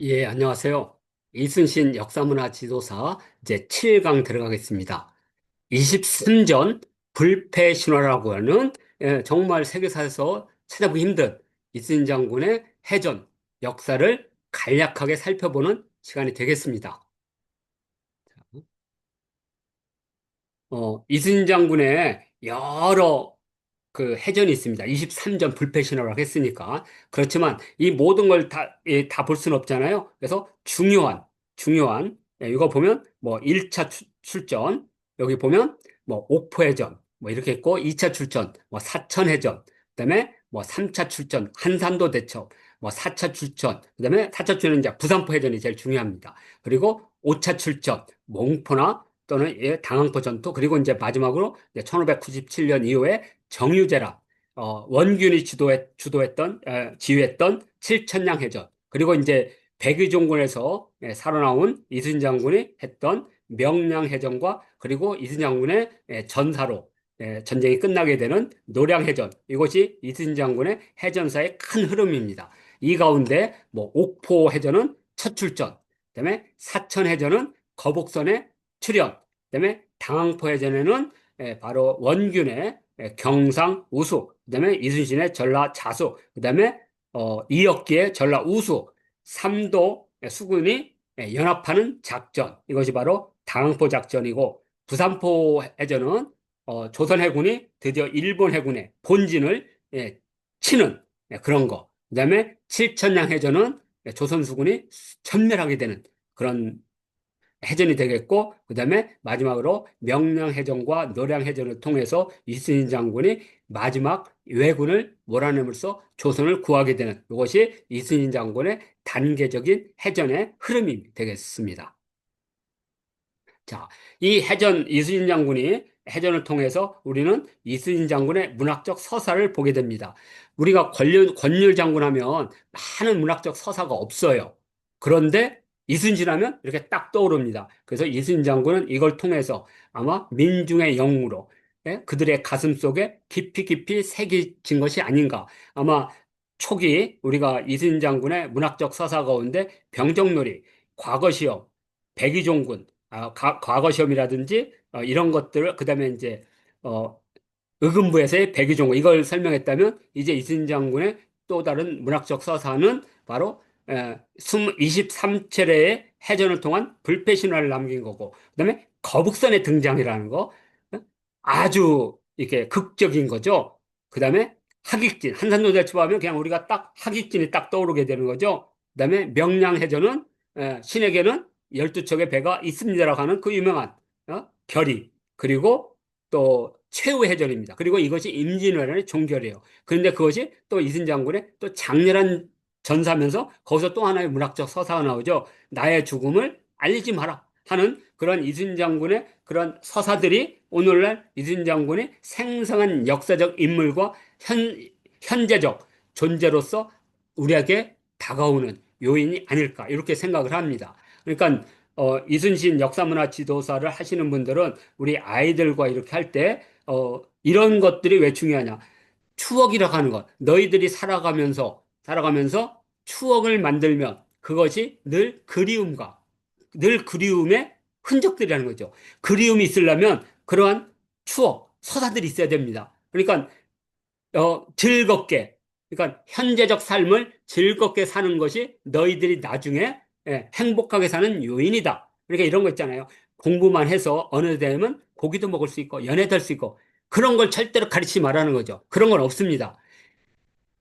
예, 안녕하세요. 이순신 역사문화 지도사 이제 7강 들어가겠습니다. 23전 불패 신화라고 하는 예, 정말 세계사에서 찾아보기 힘든 이순신 장군의 해전 역사를 간략하게 살펴보는 시간이 되겠습니다. 어, 이순신 장군의 여러 그 해전이 있습니다. 23전 불패 신화라고 했으니까. 그렇지만 이 모든 걸 다, 다 볼 수는 없잖아요. 그래서 중요한, 중요한, 예, 이거 보면 뭐 1차 출전, 여기 보면 뭐 옥포해전, 뭐 이렇게 있고 2차 출전, 뭐 사천해전, 그 다음에 뭐 3차 출전, 한산도 대첩, 뭐 4차 출전, 그 다음에 4차 출전은 이제 부산포 해전이 제일 중요합니다. 그리고 5차 출전, 몽포나 또는 예, 당항포 전투, 그리고 이제 마지막으로 1597년 이후에 정유재라 어, 원균이 주도했, 주도했던 에, 지휘했던 칠천량 해전. 그리고 이제 백의종군에서 에, 살아나온 이순 장군이 했던 명량 해전과 그리고 이순 장군의 에, 전사로 에, 전쟁이 끝나게 되는 노량 해전. 이것이 이순 장군의 해전사의 큰 흐름입니다. 이 가운데 뭐 옥포 해전은 첫 출전, 그다음에 사천 해전은 거북선의 출현, 그다음에 당항포 해 전에는 에, 바로 원균의 예, 경상 우수, 그다음에 이순신의 전라 자수, 그다음에 어, 이역기의 전라 우수, 삼도 수군이 예, 연합하는 작전 이것이 바로 당포 작전이고 부산포 해전은 어, 조선 해군이 드디어 일본 해군의 본진을 예, 치는 예, 그런 거. 그다음에 칠천량 해전은 예, 조선 수군이 전멸하게 되는 그런 해전이 되겠고 그 다음에 마지막으로 명량해전과 노량해전을 통해서 이순신 장군이 마지막 왜군을 몰아내면서 조선을 구하게 되는 이것이 이순신 장군의 단계적인 해전의 흐름이 되겠습니다. 자, 이 해전 이순신 장군이 해전을 통해서 우리는 이순신 장군의 문학적 서사를 보게 됩니다. 우리가 권율, 권율 장군 하면 많은 문학적 서사가 없어요. 그런데 이순신 하면 이렇게 딱 떠오릅니다. 그래서 이순신 장군은 이걸 통해서 아마 민중의 영웅으로 예? 그들의 가슴 속에 깊이 깊이 새겨진 것이 아닌가. 아마 초기 우리가 이순신 장군의 문학적 서사 가운데 병정놀이, 과거시험, 백의종군, 아, 가, 과거시험이라든지 어, 이런 것들을 그다음에 이제 어, 의금부에서의 백의종군 이걸 설명했다면 이제 이순신 장군의 또 다른 문학적 서사는 바로 23차례의 해전을 통한 불패 신화를 남긴 거고, 그 다음에 거북선의 등장이라는 거, 어? 아주 이렇게 극적인 거죠. 그 다음에 하객진, 한산노대첩 하면 그냥 우리가 딱 하객진이 딱 떠오르게 되는 거죠. 그 다음에 명량해전은 신에게는 12척의 배가 있습니다라고 하는 그 유명한 어? 결의, 그리고 또 최후의 해전입니다. 그리고 이것이 임진왜란의 종결이에요. 그런데 그것이 또 이순 장군의 또 장렬한 전사면서 거기서 또 하나의 문학적 서사가 나오죠. 나의 죽음을 알리지 마라 하는 그런 이순 장군의 그런 서사들이 오늘날 이순 장군의 생생한 역사적 인물과 현, 현재적 존재로서 우리에게 다가오는 요인이 아닐까 이렇게 생각을 합니다. 그러니까 어, 이순신 역사문화 지도사를 하시는 분들은 우리 아이들과 이렇게 할때 어, 이런 것들이 왜 중요하냐? 추억이라고 하는 것. 너희들이 살아가면서 살아가면서 추억을 만들면 그것이 늘 그리움과 늘 그리움의 흔적들이라는 거죠. 그리움이 있으려면 그러한 추억, 서사들이 있어야 됩니다. 그러니까 어, 즐겁게, 그러니까 현재적 삶을 즐겁게 사는 것이 너희들이 나중에 예, 행복하게 사는 요인이다. 그러니까 이런 거 있잖아요. 공부만 해서 어느 되면 고기도 먹을 수 있고 연애도 할 수 있고 그런 걸 절대로 가르치지 말라는 거죠. 그런 건 없습니다.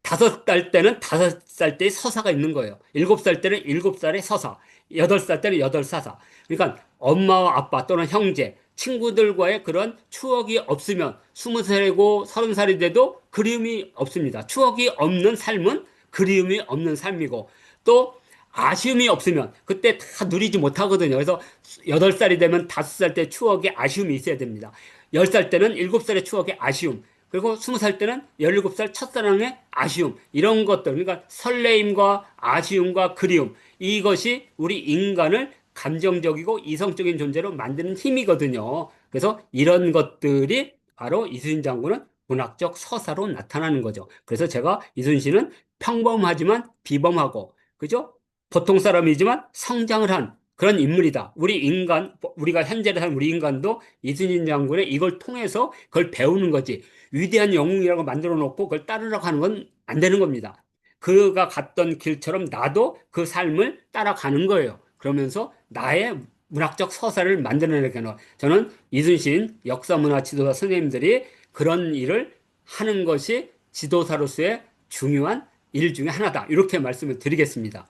다섯 살 때는 다섯 살 때의 서사가 있는 거예요. 일곱 살 때는 일곱 살의 서사, 여덟 살 때는 여덟 사사. 그러니까 엄마와 아빠 또는 형제, 친구들과의 그런 추억이 없으면 스무 살이고 서른 살이 돼도 그리움이 없습니다. 추억이 없는 삶은 그리움이 없는 삶이고 또 아쉬움이 없으면 그때 다 누리지 못하거든요. 그래서 여덟 살이 되면 다섯 살 때 추억의 아쉬움이 있어야 됩니다. 열 살 때는 일곱 살의 추억의 아쉬움, 그리고 스무 살 때는 열일곱 살 첫사랑의 아쉬움 이런 것들 그러니까 설레임과 아쉬움과 그리움 이것이 우리 인간을 감정적이고 이성적인 존재로 만드는 힘이거든요. 그래서 이런 것들이 바로 이순신 장군은 문학적 서사로 나타나는 거죠. 그래서 제가 이순신은 평범하지만 비범하고 그죠? 보통 사람이지만 성장을 한 그런 인물이다. 우리 인간, 우리가 현재를 산 우리 인간도 이순신 장군의 이걸 통해서 그걸 배우는 거지. 위대한 영웅이라고 만들어 놓고 그걸 따르라고 하는 건 안 되는 겁니다. 그가 갔던 길처럼 나도 그 삶을 따라가는 거예요. 그러면서 나의 문학적 서사를 만들어내는 저는 이순신 역사문화 지도사 선생님들이 그런 일을 하는 것이 지도사로서의 중요한 일 중에 하나다. 이렇게 말씀을 드리겠습니다.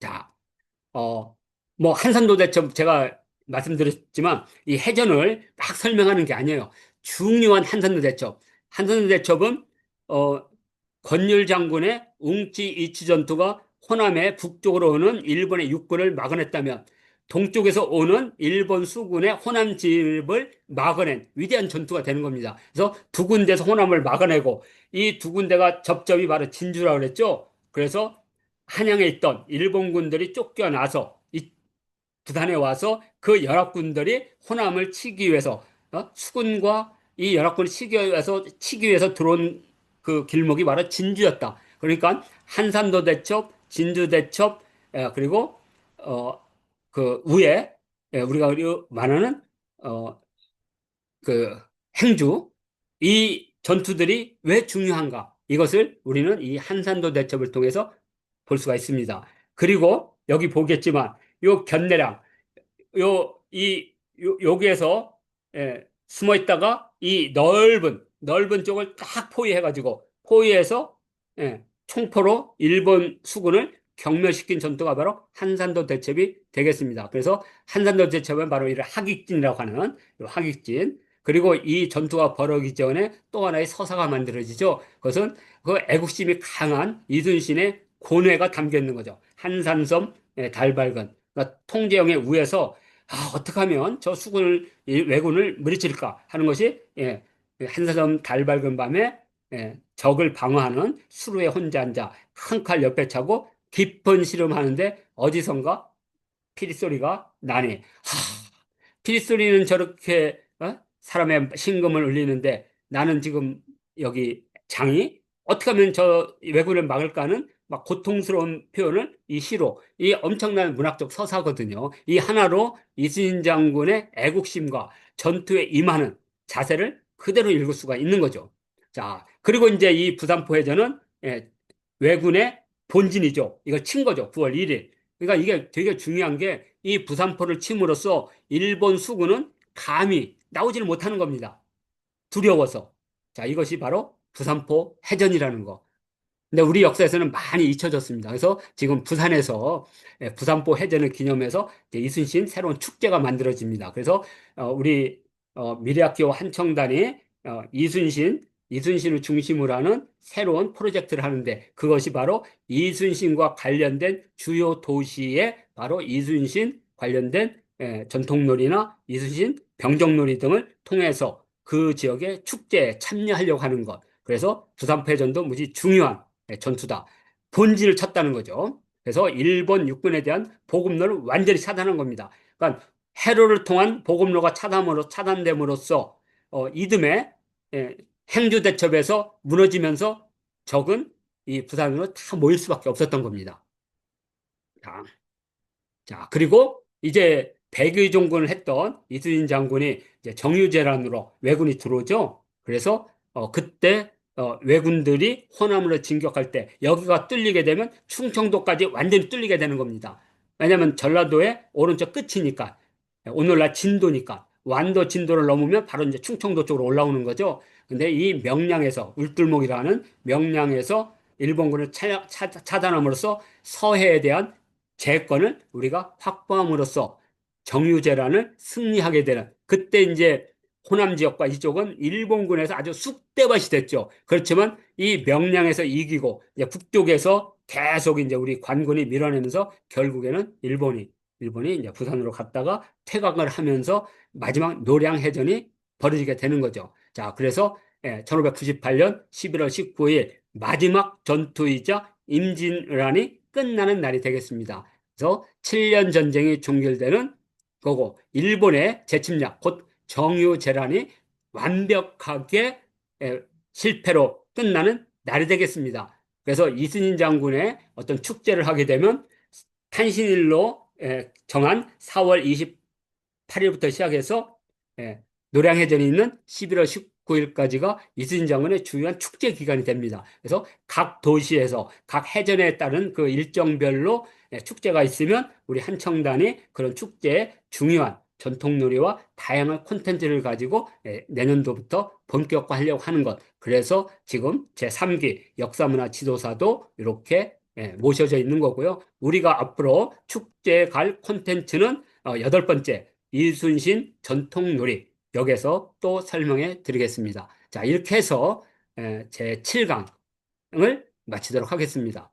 자, 어, 뭐, 한산도 대첩 제가 말씀드렸지만, 이 해전을 막 설명하는 게 아니에요. 중요한 한산도 대첩. 한산도 대첩은, 어, 권율 장군의 웅치 이치 전투가 호남의 북쪽으로 오는 일본의 육군을 막아냈다면, 동쪽에서 오는 일본 수군의 호남 진입을 막아낸 위대한 전투가 되는 겁니다. 그래서 두 군데서 호남을 막아내고 이 두 군데가 접점이 바로 진주라고 그랬죠. 그래서 한양에 있던 일본군들이 쫓겨나서 이 부산에 와서 그 연합군들이 호남을 치기 위해서 어? 수군과 이 연합군을 치기 위해서 치기 위해서 들어온 그 길목이 바로 진주였다. 그러니까 한산도 대첩, 진주 대첩, 그리고 어, 그 위에 우리가 말하는 어, 그 행주 이 전투들이 왜 중요한가? 이것을 우리는 이 한산도 대첩을 통해서 볼 수가 있습니다. 그리고 여기 보겠지만 요 견내량 요이 여기에서 예, 숨어 있다가 이 넓은 넓은 쪽을 딱 포위해 가지고 포위해서 예, 총포로 일본 수군을 경멸시킨 전투가 바로 한산도 대첩이 되겠습니다. 그래서 한산도 대첩은 바로 이 하객진이라고 하는 하객진 그리고 이 전투가 벌어지기 전에 또 하나의 서사가 만들어지죠. 그것은 그 애국심이 강한 이순신의 고뇌가 담겨 있는 거죠. 한산섬 예, 달발근 그러니까 통제영의 위에서 아, 어떻게 하면 저 수군을 왜군을 물리칠까 하는 것이 예, 한산섬 달발근 밤에 예, 적을 방어하는 수루에 혼자 앉아 한 칼 옆에 차고 깊은 시름하는데 어디선가 피리 소리가 나니 하, 피리 소리는 저렇게 어? 사람의 신금을 울리는데 나는 지금 여기 장이 어떻게 하면 저 왜군을 막을까는 막 고통스러운 표현을 이 시로 이 엄청난 문학적 서사거든요. 이 하나로 이순신 장군의 애국심과 전투에 임하는 자세를 그대로 읽을 수가 있는 거죠. 자, 그리고 이제 이 부산포 해전은 예, 왜군의 본진이죠. 이걸 친 거죠. 9월 1일. 그러니까 이게 되게 중요한 게 이 부산포를 침으로써 일본 수군은 감히 나오지를 못하는 겁니다. 두려워서. 자, 이것이 바로 부산포 해전이라는 거. 근데 우리 역사에서는 많이 잊혀졌습니다. 그래서 지금 부산에서 예, 부산포 해전을 기념해서 이순신 새로운 축제가 만들어집니다. 그래서 어, 우리 어, 미래학교 한청단이 어, 이순신 이순신을 중심으로 하는 새로운 프로젝트를 하는데 그것이 바로 이순신과 관련된 주요 도시에 바로 이순신 관련된 예, 전통놀이나 이순신 병정놀이 등을 통해서 그 지역의 축제에 참여하려고 하는 것. 그래서 부산패전도 무지 중요한 예, 전투다. 본질을 찾다는 거죠. 그래서 일본 육군에 대한 보급로를 완전히 차단한 겁니다. 그러니까 해로를 통한 보급로가 차단으로 차단됨으로써 어, 이듬해 예, 행주 대첩에서 무너지면서 적은 이 부산으로 다 모일 수밖에 없었던 겁니다. 자, 자 그리고 이제 백의종군을 했던 이순신 장군이 이제 정유재란으로 왜군이 들어오죠. 그래서 어, 그때 어, 왜군들이 호남으로 진격할 때 여기가 뚫리게 되면 충청도까지 완전히 뚫리게 되는 겁니다. 왜냐하면 전라도의 오른쪽 끝이니까 오늘날 진도니까 완도 진도를 넘으면 바로 이제 충청도 쪽으로 올라오는 거죠. 근데 이 명량에서 울들목이라는 명량에서 일본군을 차, 차, 차단함으로써 서해에 대한 재권을 우리가 확보함으로써 정유재란을 승리하게 되는 그때 이제 호남 지역과 이쪽은 일본군에서 아주 쑥대밭이 됐죠. 그렇지만 이 명량에서 이기고 이제 북쪽에서 계속 이제 우리 관군이 밀어내면서 결국에는 일본이 일본이 이제 부산으로 갔다가 퇴각을 하면서 마지막 노량 해전이 벌어지게 되는 거죠. 자, 그래서 1598년 11월 19일 마지막 전투이자 임진왜란이 끝나는 날이 되겠습니다. 그래서 7년 전쟁이 종결되는 거고 일본의 재침략 곧 정유 재란이 완벽하게 실패로 끝나는 날이 되겠습니다. 그래서 이순신 장군의 어떤 축제를 하게 되면 탄신일로 예, 정한 4월 28일부터 시작해서 예, 노량해전이 있는 11월 19일까지가 이순신 장군의 중요한 축제 기간이 됩니다. 그래서 각 도시에서 각 해전에 따른 그 일정별로 예, 축제가 있으면 우리 한청단이 그런 축제에 중요한 전통놀이와 다양한 콘텐츠를 가지고 예, 내년도부터 본격화하려고 하는 것. 그래서 지금 제3기 역사문화 지도사도 이렇게 예, 모셔져 있는 거고요. 우리가 앞으로 축제에 갈 콘텐츠는 어, 여덟 번째 이순신 전통놀이 여기서 또 설명해 드리겠습니다. 자, 이렇게 해서 제 7강을 마치도록 하겠습니다.